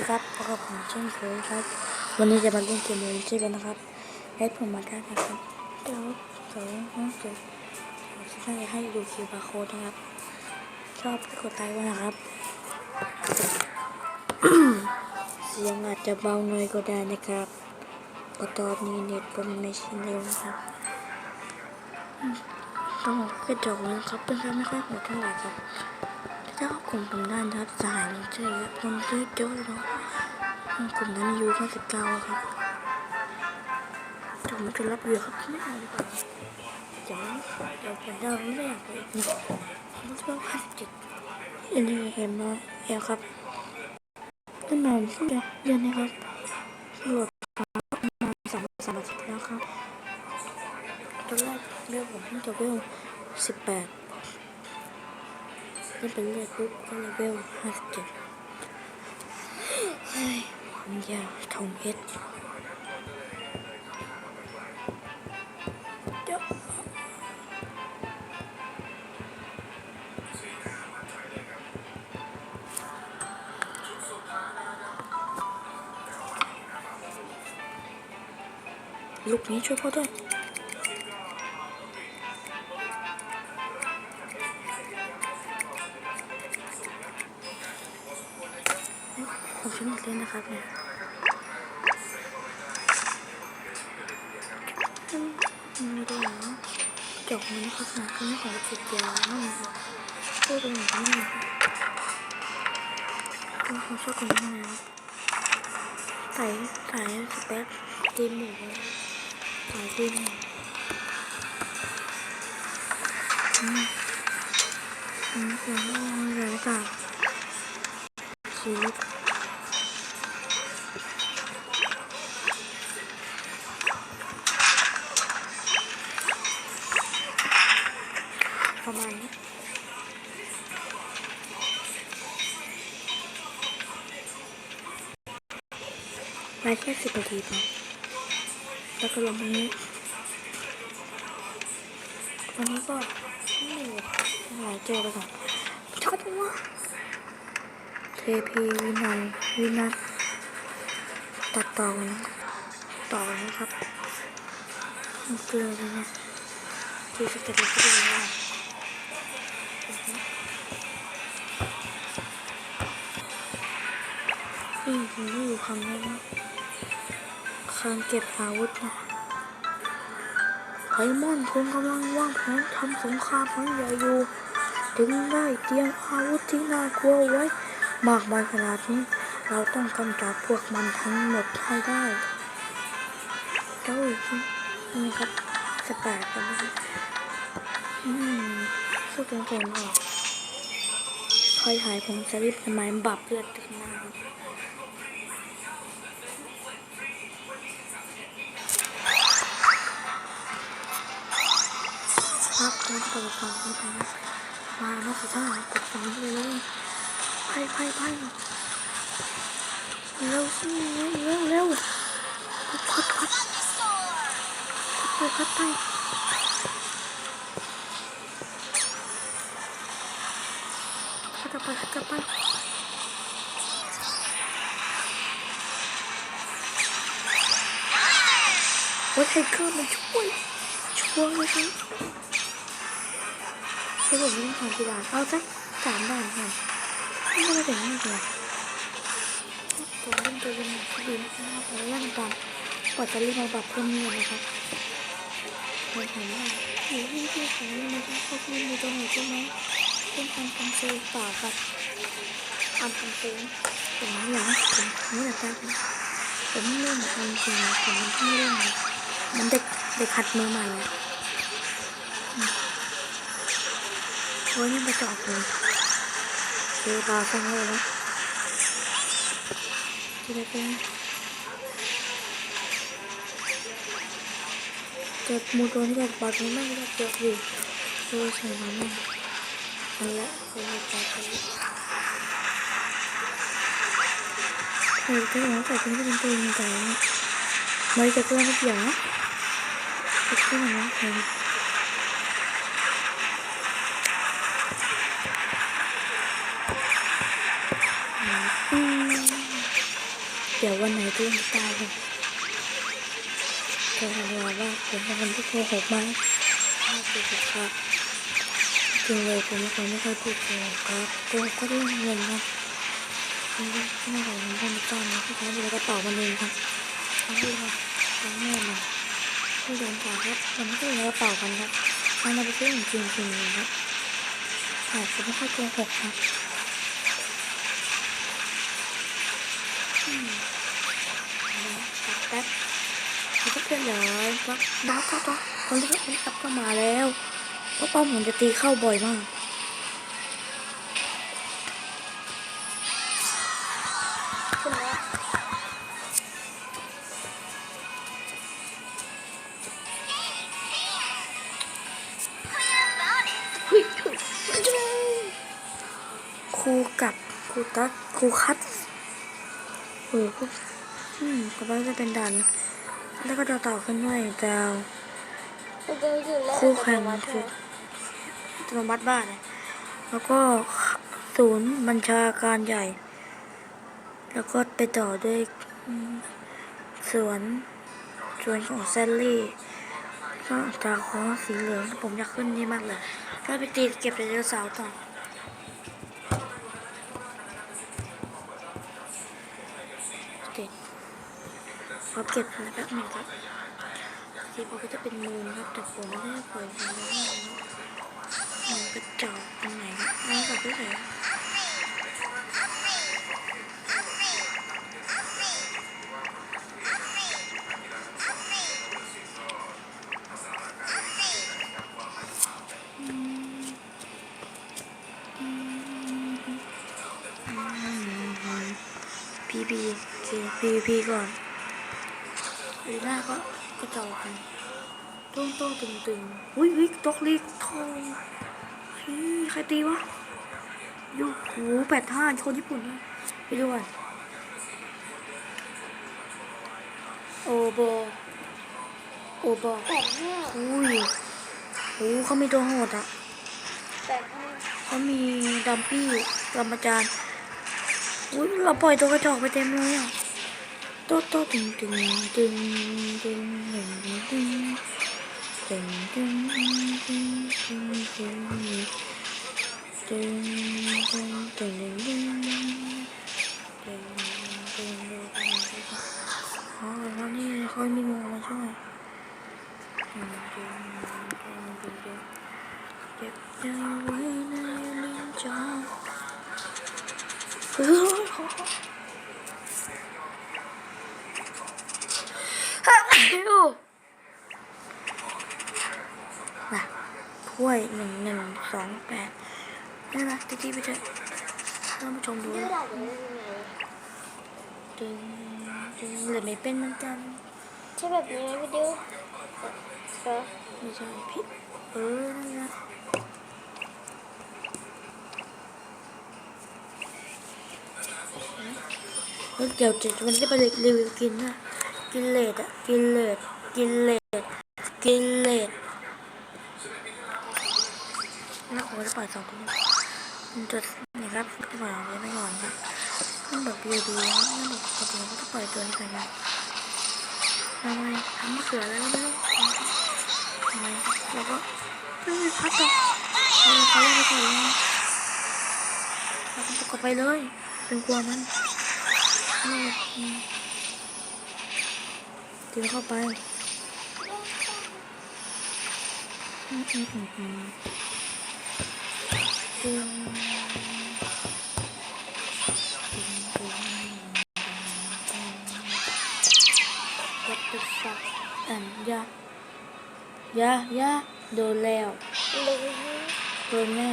ดีครับพบกับผมเช่นเคยครับ วันนี้จะมาเล่นเกมเลยช่ไหมนนะครับให้ผมมาได้นะครับเดี๋ยวเดี๋ยวห้องเกิดให้ให้ดูคิวบาร์โค้ดนะครับ ชอบกดไลค์ไว้นะครับ เสียงอาจจะเบาหน่อยก็ได้นะครับเพระตอนนี้เน็ตผมไม่ชินเร็วนะครับต้องกระจกนะครับเป็นการไม่ค่อยโหดเท่าไหร่ครับ ถ้าเขากลุ่มผมได้นะครับสายมันจะเยอะคนเยอะเยอะเลยเนาะกลุ่มนั้นอายุแค่สิบเก้าครับแต่ผมจะรับเยอะครับไม่เอาดีกว่าเดี๋ยวเดี๋ยวผมจะไม่อยากไปอีกนี่ผมจะเอาห้าสิบเจ็ดอันนี้เห็นไหมเอลครับตั้งนานเดือนเดือนนะครับโหลดมาประมาณสามสามอาทิตย์แล้วครับตอนแรกเรื่องผมเพิ่งจะเวลสิบแปด นี่เป็นเลือดปุ๊บก็เลเวลห้าสิบเจ็ดเฮ้ยความยาวทองเพชรเดี๋ยวลูกนี้ช่วยพ่อด้วย ช่วยเล่นนะครับเนี่ยไม่ได้หรอจบมันนะครับนะคือไม่ขอจิตยาวมากนะครับพูดตรงนี้ไม่ได้ก็เขาชอบคนนี้นะใส่ใส่สเปซตีมหมูใส่ตีมหมูอืมอืมเสียงอะไรหรือเปล่าชีวิต ประมาณนี้ไว้แค่สิบนาทีพอแล้วก็ลงตรงนี้วันนี้ก็ไม่มีอะไรเจอไปก่อนชอบจังวะเทพีวินัยวินัทตัดต่อกันต่อนะครับมันเกลือเลยเนี่ยคือสเต็ปที่ดีมาก นี่ผมไม่อยู่คำนี้นะการเก็บอาวุธนะไพมอนคงกำลังวางแผนทำสงครามครั้งใหญ่อยู่ ถึงได้เตรียมอาวุธที่น่ากลัวไว้ มากมายขนาดนี้ เราต้องกำจัดพวกมันทั้งหมดให้ได้เจ้าอีกนี่ครับสแปดกันนะอืมสู้เก่งๆออกคอยถ่ายผมจะรีบทำไมบับเลือดตึกหน้า ครับครับการเปิดฟังนี้ไปนะมาแล้วสุดท้ายกดฟังเล ทเกอร์มันช่วยช่วยเลยครับที่ผมไม่ต้องกี่บาทเอาสักสามบาทค่ะไม่ต้องมาถึงนี่เลยผมเล่นตัวเป็นดีนะครับแล้วย่างตามกว่าจะรีบมาปรับเพิ่มเงินนะครับผมถามว่าหรือที่ที่ของนี่มันพวกนี้มีตัวไหนใช่ไหมเป็นการทำซื้อเปล่าครับทำทำซื้อผมไม่อยากผมไม่อยากได้นะผมไม่เล่นทำจริงๆผมไม่เล่นมันเด็กเด็กหัดมือใหม่ อะโอ้ยยังไปจอดเลยเจอปลาฟังเลยนะจะได้เป็นเกิดมูตัวนี้กับปลาตัวนี้ไม่ได้เจออยู่โอ้ยใส่น้ำมันนั่นแหละคือปลาตัวนี้เออก็อย่างนั้นแต่ตัวนี้เป็นตัวยังไงไม่จะเพื่อนทุกอย่างนะทุกอย่างนะเห็นอืม เดี๋ยววันไหนก็ยังตายเลยจะถามว่าว่าผมเป็นคนที่โกหกไหมไม่โกหกครับจริงเลยผมเป็นคนไม่ค่อยพูดโกหกครับโกหกก็เรื่องเงินครับผมไม่ไม่ของเงินไม่ต้องนะที่เขาอยู่ในกระเป๋ามันเองครับเขาพูดว่าเขาแม่มาผู้โดนจ่ายครับมันไม่ได้อยู่ในกระเป๋ากันครับมันเอาไปซื้อจริงจริงๆครับแต่ผมไม่ค่อยโกหกครับ ปั๊บปั๊บปั๊บปั๊บตอนนี้ครับก็มาแล้วเพราะป้อมผมจะตีเข้าบ่อยมากครูกับครูตักครูคัดเออพวกอืมก็ว่าจะเป็นดัน แล้วก็จะต่อขึ้นด้วยดาวมันจะอยู่แล้วคู่แข่งอัตโนมัติคืออัตโนมัติบ้านเลยแล้วก็ศูนย์บัญชาการใหญ่ แล้วก็ไปต่อด้วยอืมสวนสวนของแซลลี่ก็ตาของสีเหลืองผมอยากขึ้นนี่มากเลยก็ไปตีเก็บไดโนเสาร์ต่อเด็ด พอเก็บแล้วแป๊บนึงครับทีพอก็จะเป็นมูลครับแต่ผมไม่ได้ปล่อยมันนะมันกระจอกตรงไหนครับเอาแบบที่ไหนพีพีโอเคพีพีก่อน หรือหน้าก็กระจอกกันต้งโต้ตึงตึงๆอุ้ยวิกตกลีกทองเฮ้ยใครตีวะยูหูแปดห้าคนญี่ปุ่นนะไปดูก่อนโอโบโอโบแปดห้าอุ้ยโอ้เขามีตัวโหดอะแปดห้าเขามีดัมปี้กรรมจารย์อุ้ยเราปล่อยตัวกระจอกไปเต็มเลยอะ โต๊ะโต๊ะตึงตึงตึงตึงตึงตึงตึงตึงตึงตึงตึงตึง วนะถ้วยหนึ่งหนึ่งสองแปดนี่นะทีที่ไปเจอะท่านผู้ชมดูดึงดึงหรือไม่เป็นเหมืนกันใช่แบบนี้ไหมพี่ดิวไม่ใช่พี่เออนั่นละเดี๋ยวจ็ดวันที่ไปรีวิวกินนะ กิเลดอะกิเลดกิเลดกิเลดแล้วผมจะปล่อยสองตัวนี้มันจะนี่ครับปล่อยเอาไว้ไม่ก่อนครับมันแบบดีดีนะมันแบบปกติก็จะปล่อยตัวนี้ไปนะทำไมทำมะเขือแล้วไม่รู้ทำไมแล้วก็ไม่มีพัดต่อเออเขาเล่นไปก่อนเลยเราต้องประกไปเลยเป็นกลัวมันนี่ กินเข้าไปกินตุ๊กตักอันยายายาโดนแล้วโดนแม่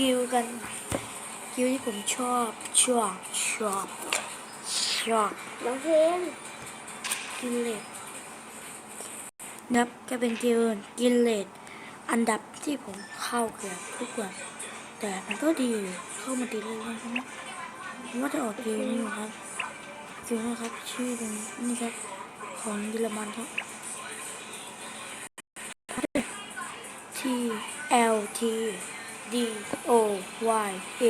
กิวกัน กิวที่ผมชอบชอบชอบชอบน้องเพลงกินเลดนับจะเป็นกิวกินเลดอันดับที่ผมเข้าเกือบทุกวันแต่มันก็ดีอยู่เข้ามาตีเรื่อยๆใช่ไหมผมว่าจะออกกิวนี่อยู่ครับกิวนะครับชื่อเป็นนี่ครับของเยอรมันครับที่ L T D O Y A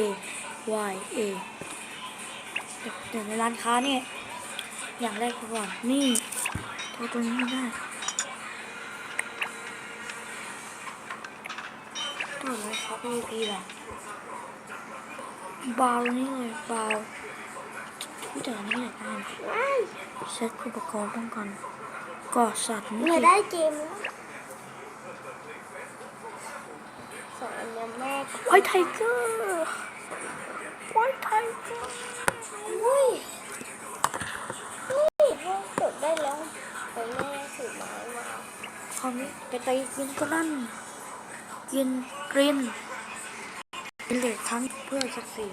Y A เดี๋ยวในร้านค้าเนี่ย อย่างแรกก่อนนี่ตัวตัวนี้ได้ตัวอะไรครับ VIP แหละบาวนี่เลยบาวผู้จัดนี่อยากได้เซ็ตอุปกรณ์ป้องกันก่อสัตว์นี่ได้เกมแล้วสองอันเนี้ยแม่ ไวท์ไทเกอร์ไวท์ไทเกอร์อุ้ยนี่พ่อจดได้แล้วไปแม่ถือไม้มาคราวนี้ไปตีกินก็นั่นกินกรินเป็นเหล็กทั้งเพื่อศักดิ์ศรี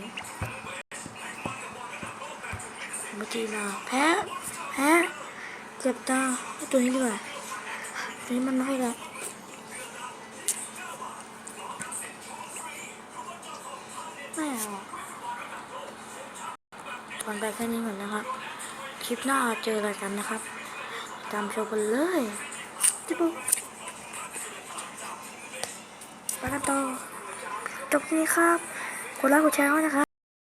เมื่อกี้มาแพ้แพ้เจ็บตาเอาตัวนี้ดีกว่าตัวนี้มันไม่ละไม่ ไปแค่นี้ก่อนนะครับ คลิปหน้าเจออะไรกันนะครับ ตามชมกันเลยจิ๊บปุ๊บไปกันต่อจบที่นี้ครับกดไลค์กดแชร์ไว้นะครับ